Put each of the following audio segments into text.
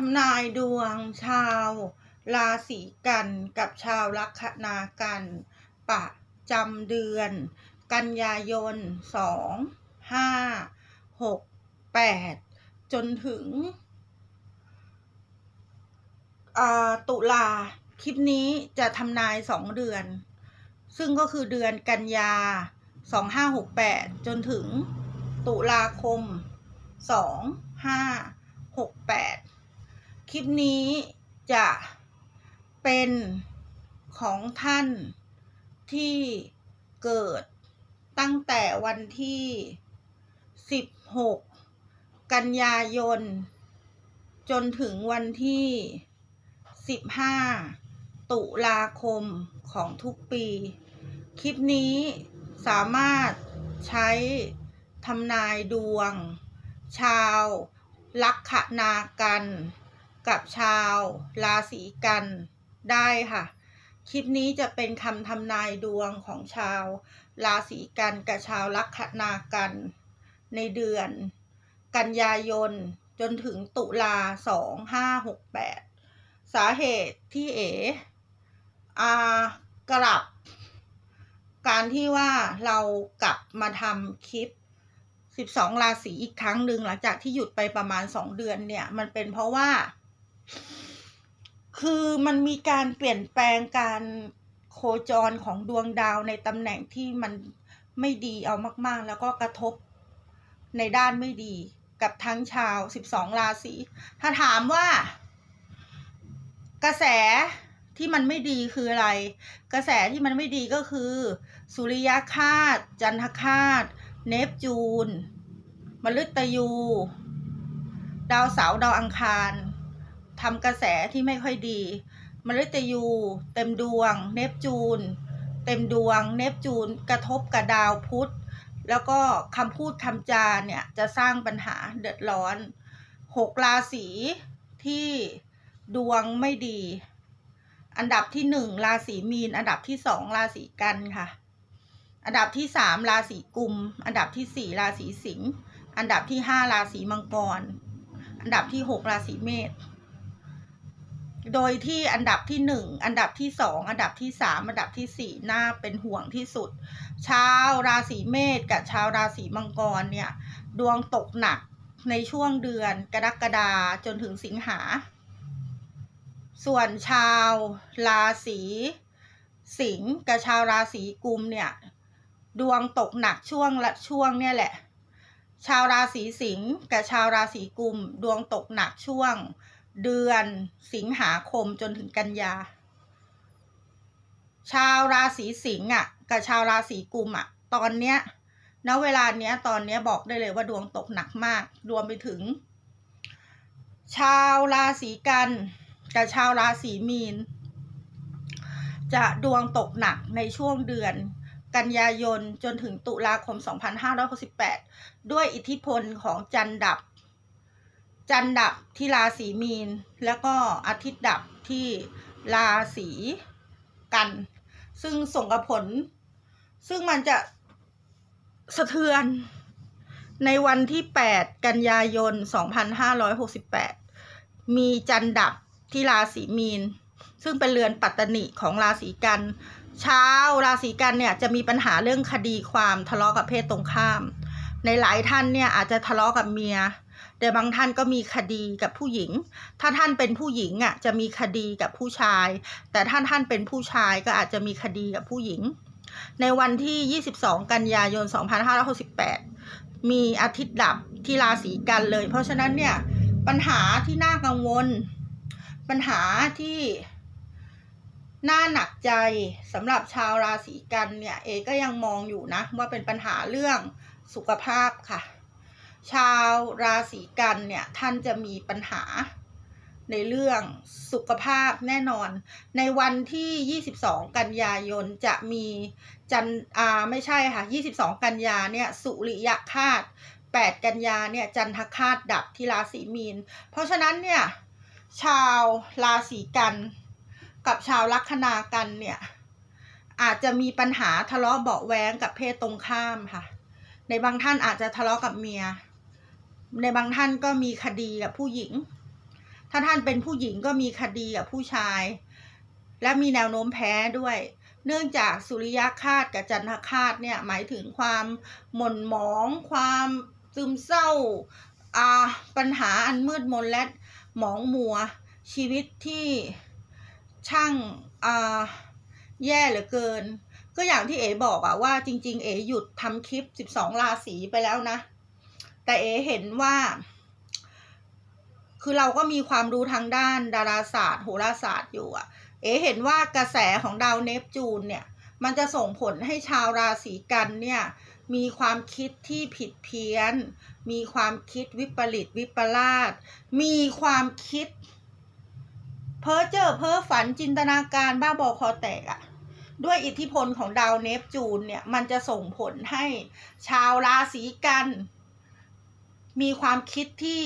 ทำนายดวงชาวราศีกันกับชาวลัคนากันประจำเดือน กันยายน 2 5 6 8 จนถึงตุลาคลิปนี้จะทำนาย 2 เดือน ซึ่งก็คือเดือนกันยา 2568 จนถึงตุลาคม 2568 คลิปนี้จะเป็นของท่านที่เกิดตั้งแต่วันที่ 16 กันยายน จนถึงวันที่ 15 ตุลาคมของทุกปี คลิปนี้สามารถใช้ทำนายดวง ชาวลัคนากัน กับชาวราศีกันได้ค่ะ คลิปนี้จะเป็นคำทำนายดวงของชาวราศีกันกับชาวลัคนากัน ในเดือน กันยายนจนถึงตุลาสองห้าหกแปดสาเหตุที่เออากลับ การที่ว่าเรากลับมาทำคลิป 12 ราศีอีกครั้งหนึ่งหลังจากที่หยุดไปประมาณ 2 เดือนเนี่ย มันเป็นเพราะว่า คือมันมีการเปลี่ยนแปลงการโคจรของดวงดาวในตำแหน่งที่มันไม่ดีเอามาก ๆ แล้วก็กระทบในด้านไม่ดีกับทั้งชาว 12 ราศี ถ้าถามว่า กระแสที่มันไม่ดีคืออะไร กระแสที่มันไม่ดีก็คือ สุริยคาต จันทคาต เนปจูน มฤตยู ดาวเสาร์ดาวอังคาร ทำกระแสที่ไม่ค่อยดีมฤตยู เต็มดวง เนปจูน เต็มดวง เนปจูนกระทบกับดาวพุธ แล้วก็คำพูดคำจาเนี่ยจะสร้างปัญหาเดือดร้อนหกราศีที่ดวงไม่ดี อันดับที่หนึ่งราศีมีน อันดับที่สองราศีกันค่ะ อันดับที่สามราศีกุม อันดับที่สี่ราศีสิงห์ อันดับที่ห้าราศีมังกร อันดับที่หกราศีเมษ โดยที่อันดับที่หนึ่งอันดับที่สองอันดับที่สามอันดับที่สี่น่าเป็นห่วงที่สุด ชาวราศีเมษกับชาวราศีมังกรเนี่ยดวงตกหนักในช่วงเดือนกรกฎาจนถึงสิงหา ส่วนชาวราศีสิงห์กับชาวราศีกุมเนี่ยดวงตกหนักช่วงละช่วงเนี่ยแหละ ชาวราศีสิงห์กับชาวราศีกุม ดวงตกหนักช่วง เดือนสิงหาคมจนถึงกันยา ชาวราศีสิงห์อะ กับชาวราศีกุมอะ ตอนเนี้ยณเวลาเนี้ย ตอนเนี้ยบอกได้เลยว่าดวงตกหนักมาก รวมไปถึง ชาวราศีกันกับชาวราศีมีน จะดวงตกหนักในช่วงเดือนกันยายนจนถึงตุลาคม 2568 ด้วยอิทธิพลของจันดับ จันดับที่ราศีมีน แล้วก็อาทิตย์ดับที่ราศีกัน ซึ่งส่งกระผล ซึ่งมันจะสะเทือนในวันที่ 8 กันยายน 2568 มีจันดับที่ราศีมีน ซึ่งเป็นเรือนปัตตนิของราศีกัน เช้าราศีกันเนี่ยจะมีปัญหาเรื่องคดีความทะเลาะกับเพศตรงข้าม ในหลายท่านเนี่ยอาจจะทะเลาะกับเมีย แต่บางท่านก็มีคดีกับผู้หญิง ถ้าท่านเป็นผู้หญิงอะจะมีคดีกับผู้ชาย แต่ถ้านท่านเป็นผู้ชายก็อาจจะมีคดีกับผู้หญิง ในวันที่ 22 กันยายน 2568 มีอาทิตย์ดับที่ราศีกันเลย เพราะฉะนั้นเนี่ยปัญหาที่น่ากังวล ปัญหาที่น่าหนักใจสำหรับชาวราศีกันเนี่ยเอก็ยังมองอยู่นะว่าเป็นปัญหาเรื่องสุขภาพค่ะ ชาวราศีกันเนี่ยท่านจะมีปัญหาในเรื่องสุขภาพแน่นอน ในวันที่ 22 กันยายนจะมีจันอ่าไม่ใช่ค่ะ 22 กันยาเนี่ยสุริยคาต8 กันยาเนี่ยจันทคาตดับที่ราศีมีน เพราะฉะนั้นเนี่ยชาวราศีกัน กับชาวลัคนากันเนี่ยอาจจะมีปัญหาทะเลาะเบาะแว้งกับเพศตรงข้ามค่ะ ในบางท่านอาจจะทะเลาะกับเมีย ในบางท่านก็มีคดีกับผู้หญิง ถ้าท่านเป็นผู้หญิงก็มีคดีกับผู้ชาย และมีแนวโน้มแพ้ด้วย เนื่องจากสุริยคาตกับจันทคาตเนี่ยหมายถึงความหม่นหมอง ความซึมเศร้าอ่าปัญหาอันมืดมนและหมองมัว ชีวิตที่ช่างอ่าแย่เหลือเกิน ก็อย่างที่เอ๋บอกอะว่าจริง ๆ เอ๋หยุดทำคลิป 12 ราศีไปแล้วนะ แต่เอเห็นว่า คือเราก็มีความรู้ทางด้านดาราศาสตร์โหราศาสตร์อยู่อะเอเห็นว่ากระแสของดาวเนปจูนเนี่ย มันจะส่งผลให้ชาวราศีกันเนี่ยมีความคิดที่ผิดเพี้ยน มีความคิดวิปริตวิปลาส มีความคิด เพ้อเจ้อเพ้อฝันจินตนาการบ้าบอคอแตกอะด้วยอิทธิพลของดาวเนปจูนเนี่ย มันจะส่งผลให้ชาวราศีกัน มีความคิดที่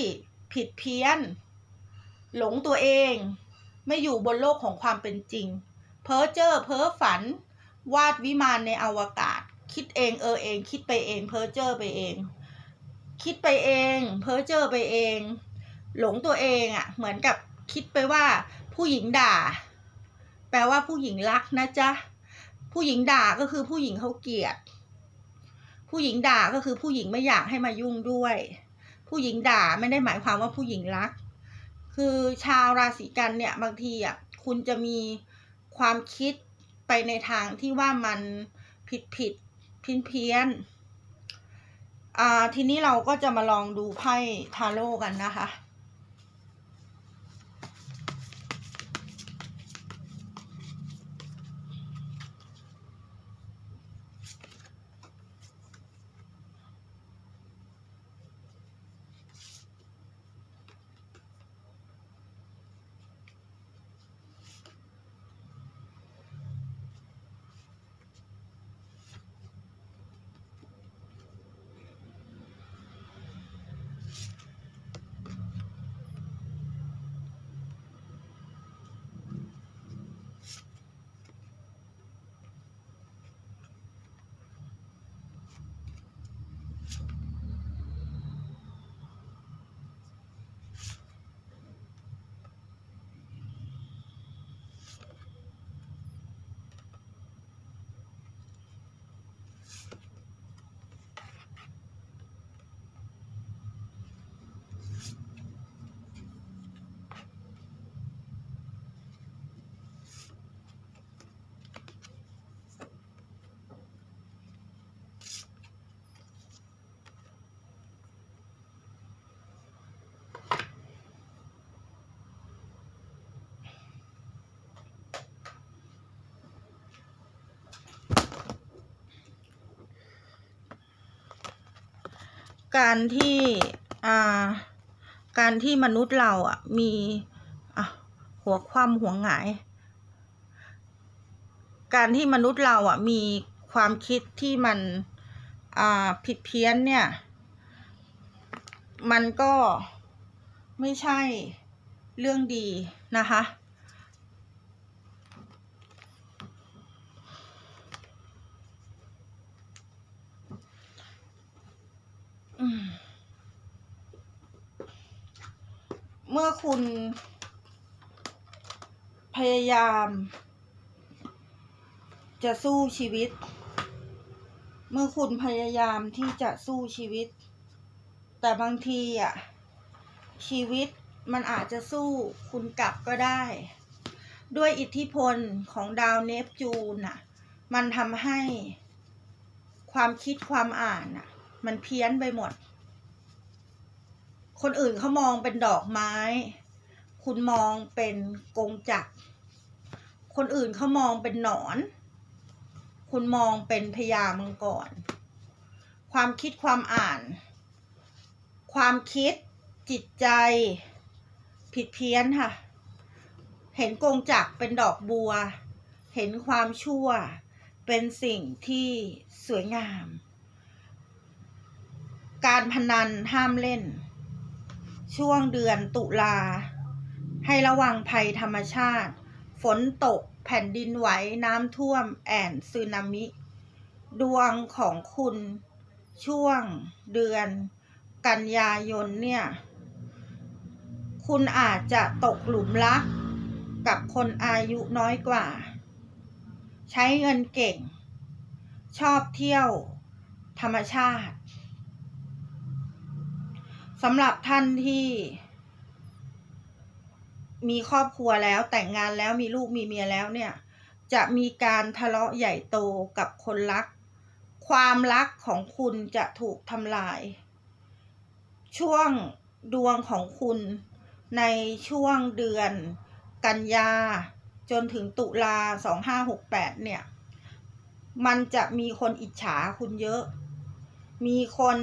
ผิดเพี้ยน หลงตัวเอง ไม่อยู่บนโลกของความเป็นจริง เพ้อเจ้อเพ้อฝัน วาดวิมานในอวกาศ คิดเองเออเอง คิดไปเอง เพ้อเจ้อไปเอง คิดไปเอง เพ้อเจ้อไปเอง หลงตัวเองอะ่ะ เหมือนกับคิดไปว่าผู้หญิงด่า แปลว่าผู้หญิงรักนะจ๊ะ ผู้หญิงด่าก็คือผู้หญิงเขาเกลียด ผู้หญิงด่าก็คือผู้หญิงไม่อยากให้มายุ่งด้วย ผู้หญิงด่าไม่ได้หมายความว่าผู้หญิงรัก คือชาวราศีกันเนี่ยบางทีอะคุณจะมีความคิดไปในทางที่ว่ามันผิดผิดเพี้ยนเพี้ยนอ่าทีนี้เราก็จะมาลองดูไพ่ทาโร่กันนะคะ การที่อ่าการที่มนุษย์เราอะมีอะหัวคว่ำหัวหงาย การที่มนุษย์เราอะมีความคิดที่มันอ่าผิดเพี้ยนเนี่ย มันก็ไม่ใช่เรื่องดีนะคะ อืมเมื่อ คุณ พยายาม จะสู้ชีวิต เมื่อคุณพยายามที่จะสู้ชีวิต แต่บางทีอะชีวิตมันอาจจะสู้คุณกลับก็ได้ ด้วยอิทธิพลของดาวเนปจูนน่ะ มันทำให้ความคิดความอ่านน่ะ มันเพี้ยนไปหมด คนอื่นเขามองเป็นดอกไม้ คุณมองเป็นกงจักร คนอื่นเขามองเป็นหนอน คุณมองเป็นพญามังกร ความคิดความอ่าน ความคิดจิตใจ ผิดเพี้ยนค่ะ เห็นกงจักรเป็นดอกบัว เห็นความชั่ว เป็นสิ่งที่สวยงาม การพนันห้ามเล่น ช่วงเดือนตุลา ให้ระวังภัยธรรมชาติ ฝนตก แผ่นดินไหว น้ำท่วม แอนซึนามิ ดวงของคุณ ช่วงเดือน กันยายนเนี่ย คุณอาจจะตกหลุมรัก กับคนอายุน้อยกว่า ใช้เงินเก่ง ชอบเที่ยว ธรรมชาติ สำหรับท่านที่ มีครอบครัวแล้วแต่งงานแล้วมีลูกมีเมียแล้วเนี่ย จะมีการทะเลาะใหญ่โตกับคนรัก ความรักของคุณจะถูกทำลาย ช่วงดวงของคุณในช่วงเดือนกันยา จนถึงตุลาสองห้าหกแปดเนี่ย มันจะมีคนอิจฉาคุณเยอะ มีคน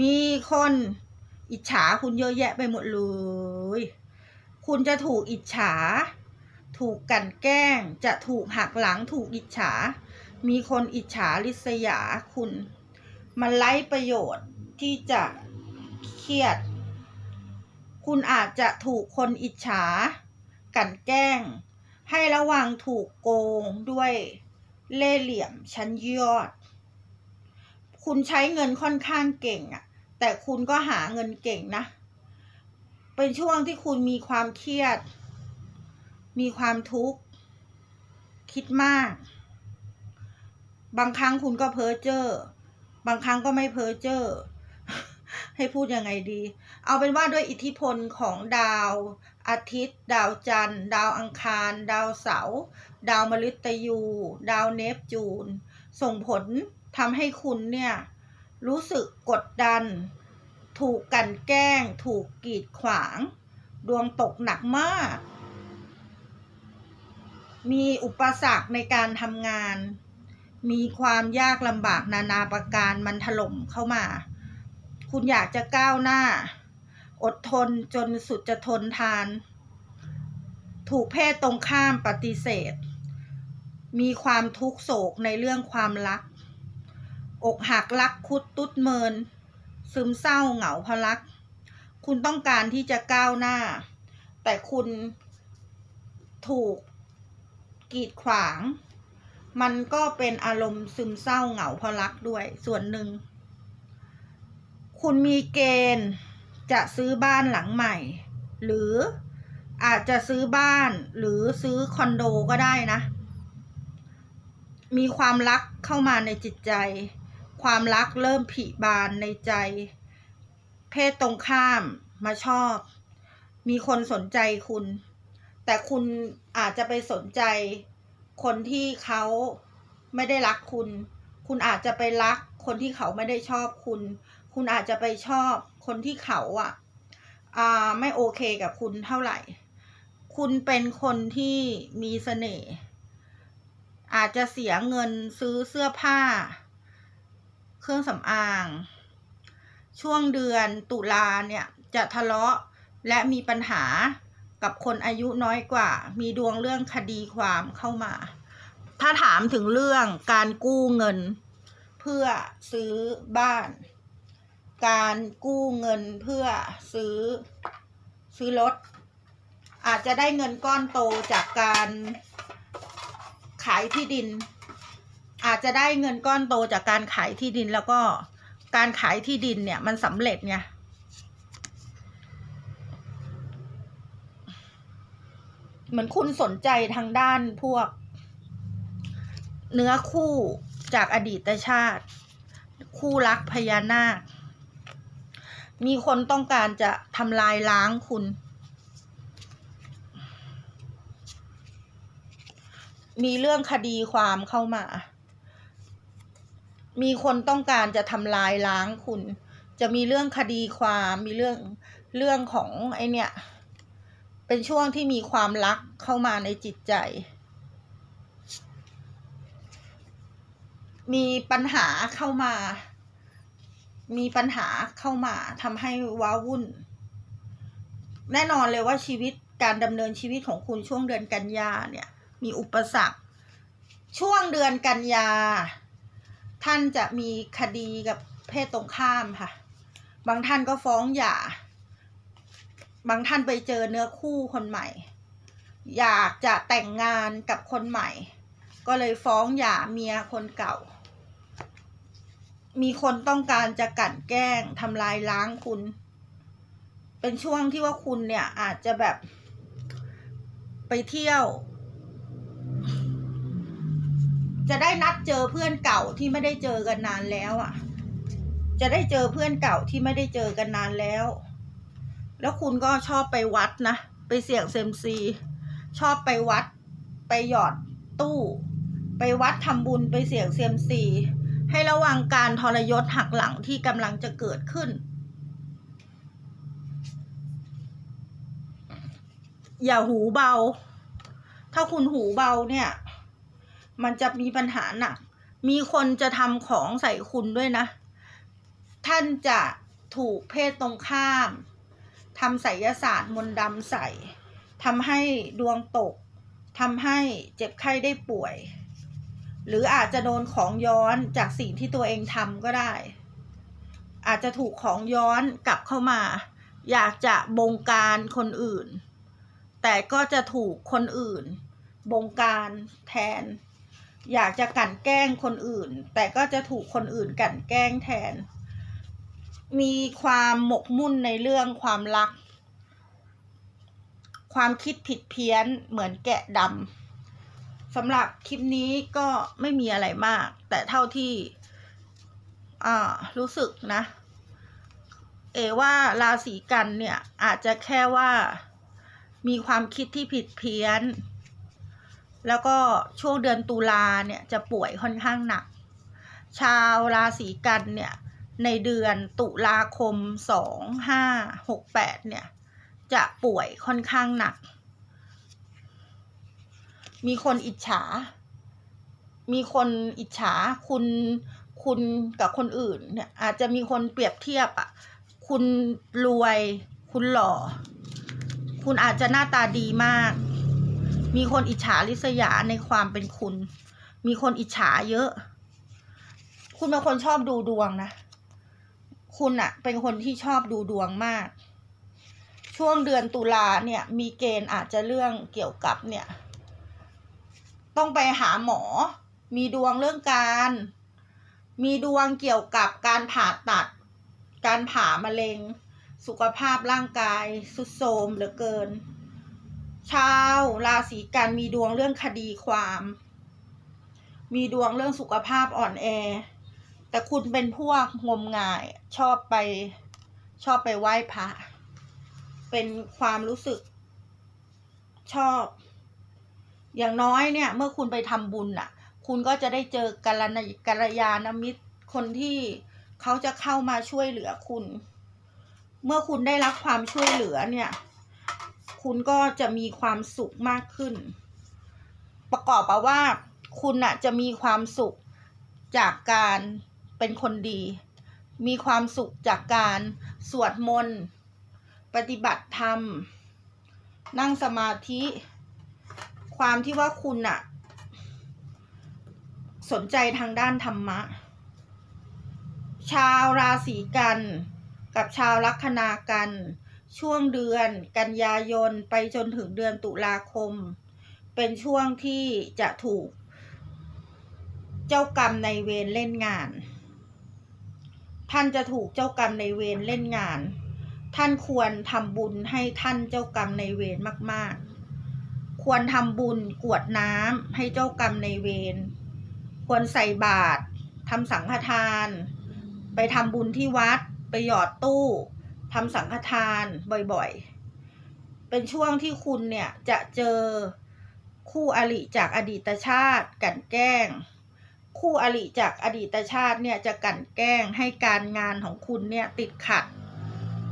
มีคน อิจฉาคุณเยอะแยะไปหมดเลย คุณจะถูกอิจฉา ถูกกันแกล้ง จะถูกหักหลังถูกอิจฉา มีคนอิจฉาริษยาคุณ มันไร้ประโยชน์ที่จะเครียด คุณอาจจะถูกคนอิจฉา กันแกล้ง ให้ระวังถูกโกงด้วยเล่เหลี่ยมชั้นยอด คุณใช้เงินค่อนข้างเก่งอะ แต่คุณก็หาเงินเก่งนะ เป็นช่วงที่คุณมีความเครียด มีความทุกข์ คิดมาก บางครั้งคุณก็เพ้อเจ้อบางครั้งก็ไม่เพ้อเจ้อให้พูดยังไงดี เอาเป็นว่าด้วยอิทธิพลของดาวอาทิตย์ ดาวจันทร์ ดาวอังคาร ดาวเสาร์ ดาวมฤตยู ดาวเนปจูน ส่งผลทำให้คุณเนี่ย รู้สึกกดดัน ถูกกันแกล้ง ถูกกีดขวาง ดวงตกหนักมาก มีอุปสรรคในการทำงาน มีความยากลำบากนานาประการมันถล่มเข้ามา คุณอยากจะก้าวหน้า อดทนจนสุดจะทนทาน ถูกเพศตรงข้ามปฏิเสธ มีความทุกโศกในเรื่องความรัก อกหักรักคุดตุ๊ดเมิน ซึมเศร้าเหงาเพราะรัก คุณต้องการที่จะก้าวหน้า แต่คุณถูกกีดขวาง มันก็เป็นอารมณ์ซึมเศร้าเหงาเพราะรักด้วยส่วนหนึ่ง คุณมีเกณฑ์จะซื้อบ้านหลังใหม่ หรืออาจจะซื้อบ้านหรือซื้อคอนโดก็ได้นะ มีความรักเข้ามาในจิตใจ ความรักเริ่มผิบานในใจ เพศตรงข้ามมาชอบ มีคนสนใจคุณ แต่คุณอาจจะไปสนใจ คนที่เขาไม่ได้รักคุณ คุณอาจจะไปรัก คนที่เขาไม่ได้ชอบคุณ คุณอาจจะไปชอบ คนที่เขาอะอ่าไม่โอเคกับคุณเท่าไหร่ คุณเป็นคนที่มีเสน่ห์อาจจะเสียเงินซื้อเสื้อผ้า เครื่องสำอาง ช่วงเดือนตุลาเนี่ย จะทะเลาะและมีปัญหากับคนอายุน้อยกว่า มีดวงเรื่องคดีความเข้ามา ถ้าถามถึงเรื่องการกู้เงิน เพื่อซื้อบ้าน การกู้เงินเพื่อซื้อซื้อรถ อาจจะได้เงินก้อนโตจากการขายที่ดิน อาจจะได้เงินก้อนโตจากการขายที่ดินแล้วก็การขายที่ดินเนี่ยมันสำเร็จไงเหมือนคุณสนใจทางด้านพวก เนื้อคู่จากอดีตชาติ คู่รักพญานาค มีคนต้องการจะทำลายล้างคุณ มีเรื่องคดีความเข้ามา มีคนต้องการจะทำลายล้างคุณ จะมีเรื่องคดีความมีเรื่องเรื่องของไอเนี่ยเป็นช่วงที่มีความรักเข้ามาในจิตใจ มีปัญหาเข้ามา มีปัญหาเข้ามาทำให้ว้าวุ่น แน่นอนเลยว่าชีวิตการดำเนินชีวิตของคุณช่วงเดือนกันยาเนี่ย มีอุปสรรค ช่วงเดือนกันยา ท่านจะมีคดีกับเพศตรงข้ามค่ะ บางท่านก็ฟ้องหย่า บางท่านไปเจอเนื้อคู่คนใหม่ อยากจะแต่งงานกับคนใหม่ ก็เลยฟ้องหย่าเมียคนเก่า มีคนต้องการจะกลั่นแกล้งทำลายล้างคุณ เป็นช่วงที่ว่าคุณเนี่ยอาจจะแบบไปเที่ยว จะได้นัดเจอเพื่อนเก่าที่ไม่ได้เจอกันนานแล้วอะ จะได้เจอเพื่อนเก่าที่ไม่ได้เจอกันนานแล้ว แล้วคุณก็ชอบไปวัดนะ ไปเสี่ยงเซมซี ชอบไปวัด ไปหยอดตู้ ไปวัดทำบุญไปเสี่ยงเซมซี ให้ระวังการทรยศหักหลังที่กำลังจะเกิดขึ้น อย่าหูเบา ถ้าคุณหูเบาเนี่ย มันจะมีปัญหาหนัก มีคนจะทำของใส่คุณด้วยนะ ท่านจะถูกเพศตรงข้ามทำไสยศาสตร์มนต์ดำใส่ทำให้ดวงตกทำให้เจ็บไข้ได้ป่วย หรืออาจจะโดนของย้อนจากสิ่งที่ตัวเองทำก็ได้ อาจจะถูกของย้อนกลับเข้ามา อยากจะบงการคนอื่น แต่ก็จะถูกคนอื่น บงการแทน อยากจะกลั่นแกล้งคนอื่น แต่ก็จะถูกคนอื่นกลั่นแกล้งแทน มีความหมกมุ่นในเรื่องความรัก ความคิดผิดเพี้ยนเหมือนแกะดำสำหรับคลิปนี้ก็ไม่มีอะไรมาก แต่เท่าที่อ่ารู้สึกนะ เอว่าราศีกันเนี่ยอาจจะแค่ว่ามีความคิดที่ผิดเพี้ยน แล้วก็ช่วงเดือนตุลาเนี่ยจะป่วยค่อนข้างหนัก ชาวราศีกันเนี่ยในเดือนตุลาคมสองห้าหกแปดเนี่ย จะป่วยค่อนข้างหนัก มีคนอิจฉา มีคนอิจฉาคุณคุณกับคนอื่นเนี่ยอาจจะมีคนเปรียบเทียบอะ คุณรวย คุณหล่อ คุณอาจจะหน้าตาดีมาก มีคนอิจฉาริษยาในความเป็นคุณ มีคนอิจฉาเยอะ คุณเป็นคนชอบดูดวงนะ คุณอะเป็นคนที่ชอบดูดวงมาก ช่วงเดือนตุลาเนี่ย มีเกณฑ์อาจจะเรื่องเกี่ยวกับเนี่ย ต้องไปหาหมอ มีดวงเรื่องการ มีดวงเกี่ยวกับการผ่าตัด การผ่ามะเร็ง สุขภาพร่างกายสุดโทรมเหลือเกิน ชาวราศีกันมีดวงเรื่องคดีความ มีดวงเรื่องสุขภาพอ่อนแอ แต่คุณเป็นพวกงมงาย ชอบไปชอบไปไหว้พระ เป็นความรู้สึกชอบ อย่างน้อยเนี่ย เมื่อคุณไปทำบุญน่ะ คุณก็จะได้เจอกัลยาณกัลยาณมิตรคนที่เขาจะเข้ามาช่วยเหลือคุณ เมื่อคุณได้รับความช่วยเหลือเนี่ย คุณก็จะมีความสุขมากขึ้น ประกอบกับว่า คุณน่ะจะมีความสุขจากการเป็นคนดี มีความสุขจากการสวดมนต์ปฏิบัติธรรม นั่งสมาธิ ความที่ว่าคุณน่ะสนใจทางด้านธรรมะ ชาวราศีกัน กับชาวลัคนากัน ช่วงเดือนกันยายนไปจนถึงเดือนตุลาคม เป็นช่วงที่จะถูก เจ้ากรรมในเวรเล่นงาน ท่านจะถูกเจ้ากรรมในเวรเล่นงาน ท่านควรทำบุญให้ท่านเจ้ากรรมในเวรมาก ๆ ควรทำบุญกวดน้ำให้เจ้ากรรมในเวร ควรใส่บาตรทำสังฆทาน ไปทำบุญที่วัด ไปหยอดตู้ ทำสังฆทานบ่อยๆ เป็นช่วงที่คุณเนี่ยจะเจอคู่อริจากอดีตชาติกลันแกล้ง คู่อริจากอดีตชาติเนี่ยจะกลันแกล้งให้การงานของคุณเนี่ยติดขัด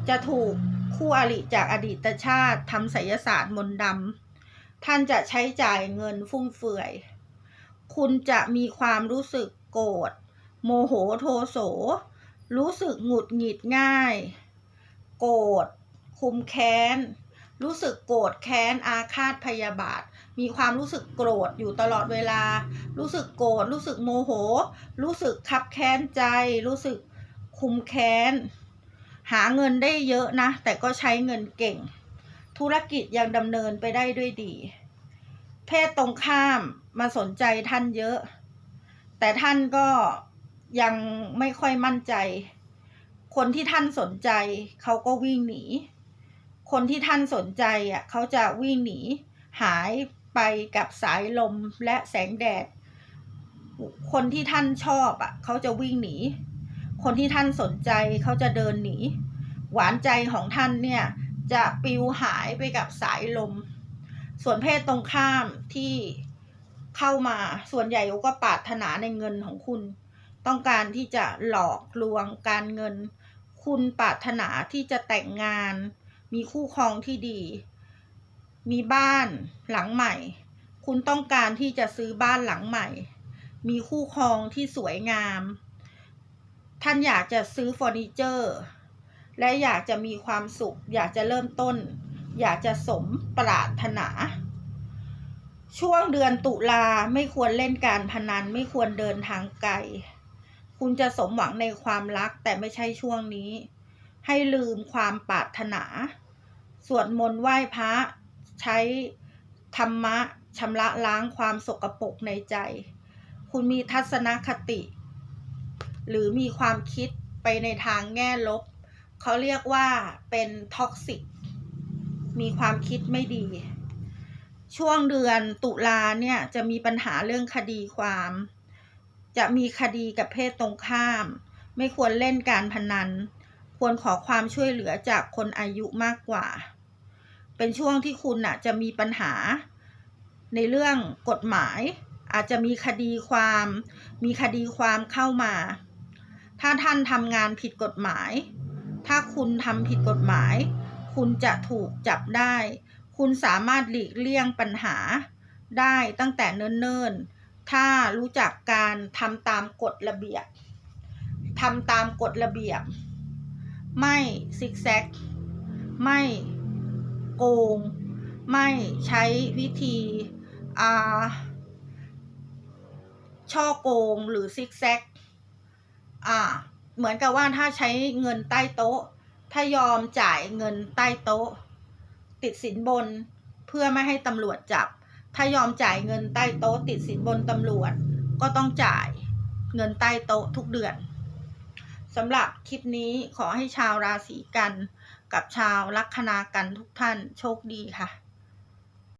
จะถูกคู่อริจากอดีตชาติทำไสยศาสตร์มนต์ดำท่านจะใช้จ่ายเงินฟุ่มเฟือย คุณจะมีความรู้สึกโกรธโมโหโทโส รู้สึกหงุดหงิดง่าย โกรธคุมแค้น รู้สึกโกรธแค้นอาฆาตพยาบาท มีความรู้สึกโกรธอยู่ตลอดเวลา รู้สึกโกรธรู้สึกโมโห รู้สึกคับแค้นใจ รู้สึกคุมแค้น หาเงินได้เยอะนะ แต่ก็ใช้เงินเก่ง ธุรกิจยังดำเนินไปได้ด้วยดี เพศตรงข้ามมาสนใจท่านเยอะ แต่ท่านก็ยังไม่ค่อยมั่นใจ คนที่ท่านสนใจเขาก็วิ่งหนี คนที่ท่านสนใจอะเขาจะวิ่งหนี หายไปกับสายลมและแสงแดด คนที่ท่านชอบอะเขาจะวิ่งหนี คนที่ท่านสนใจเขาจะเดินหนี หวานใจของท่านเนี่ยจะปิวหายไปกับสายลม ส่วนเพศตรงข้ามที่เข้ามาส่วนใหญ่ก็ปรารถนาในเงินของคุณ ต้องการที่จะหลอกลวงการเงิน คุณปรารถนาที่จะแต่งงาน มีคู่ครองที่ดี มีบ้านหลังใหม่ คุณต้องการที่จะซื้อบ้านหลังใหม่ มีคู่ครองที่สวยงาม ท่านอยากจะซื้อเฟอร์นิเจอร์ และอยากจะมีความสุข อยากจะเริ่มต้น อยากจะสมปรารถนาช่วงเดือนตุลาไม่ควรเล่นการพนันไม่ควรเดินทางไกล คุณจะสมหวังในความรักแต่ไม่ใช่ช่วงนี้ ให้ลืมความปรารถนา สวดมนต์ไหว้พระ ใช้ธรรมะชำระล้างความสกปรกในใจ คุณมีทัศนคติ หรือมีความคิดไปในทางแง่ลบ เขาเรียกว่าเป็นท็อกซิก มีความคิดไม่ดี ช่วงเดือนตุลาเนี่ยจะมีปัญหาเรื่องคดีความ จะมีคดีกับเพศตรงข้าม ไม่ควรเล่นการพนัน ควรขอความช่วยเหลือจากคนอายุมากกว่า เป็นช่วงที่คุณน่ะจะมีปัญหา ในเรื่องกฎหมาย อาจจะมีคดีความ มีคดีความเข้ามา ถ้าท่านทำงานผิดกฎหมาย ถ้าคุณทำผิดกฎหมาย คุณจะถูกจับได้ คุณสามารถหลีกเลี่ยงปัญหาได้ตั้งแต่เนิ่นๆ ถ้ารู้จักการทำตามกฎระเบียบทำตามกฎระเบียบ ไม่ซิกแซก ไม่โกง ไม่ใช้วิธีอ่าช่อโกงหรือซิกแซกอ่าเหมือนกับว่าถ้าใช้เงินใต้โต๊ะ ถ้ายอมจ่ายเงินใต้โต๊ะ ติดสินบนเพื่อไม่ให้ตำรวจจับ ถ้ายอมจ่ายเงินใต้โต๊ะติดสินบนตำรวจ ก็ต้องจ่ายเงินใต้โต๊ะทุกเดือนสำหรับคลิปนี้ขอให้ชาวราศีกัน กับชาวลัคนากันทุกท่านโชคดีค่ะ